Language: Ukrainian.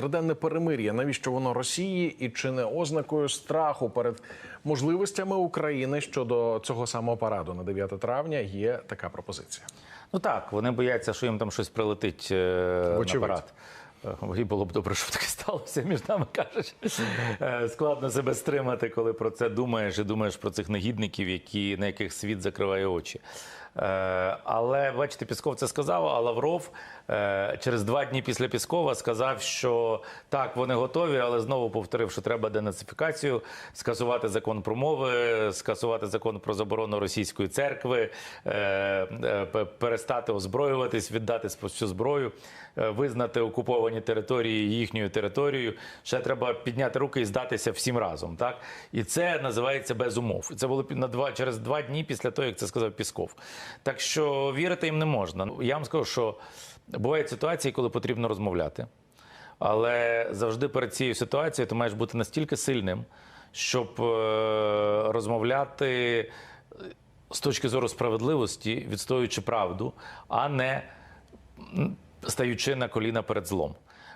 триденне перемир'я. Навіщо воно Росії і чи не ознакою страху перед можливостями України щодо цього самого параду на 9 травня? Є така пропозиція. Ну так, вони бояться, що їм там щось прилетить е, на парад. Е, І було б добре, щоб таке сталося, між нами. Е, Складно себе стримати, коли про це думаєш і думаєш про цих негідників, які, на яких світ закриває очі. Е, Але бачите, Пісков це сказав, а Лавров е, через два дні після Піскова сказав, що так, вони готові, але знову повторив, що треба денацифікацію, скасувати закон про мови, скасувати закон про заборону російської церкви, е, пе- перестати озброюватись, віддати всю зброю, визнати окуповані території їхньою територією. Ще треба підняти руки і здатися всім разом. Так і це називається без умов. Це було на два через два дні після того, як це сказав Пісков. Так що вірити їм не можна. Я вам скажу, що бувають ситуації, коли потрібно розмовляти. Але завжди перед цією ситуацією ти маєш бути настільки сильним, щоб е, розмовляти е, з точки зору справедливості, відстоюючи правду, а не стаючи на коліна перед злом.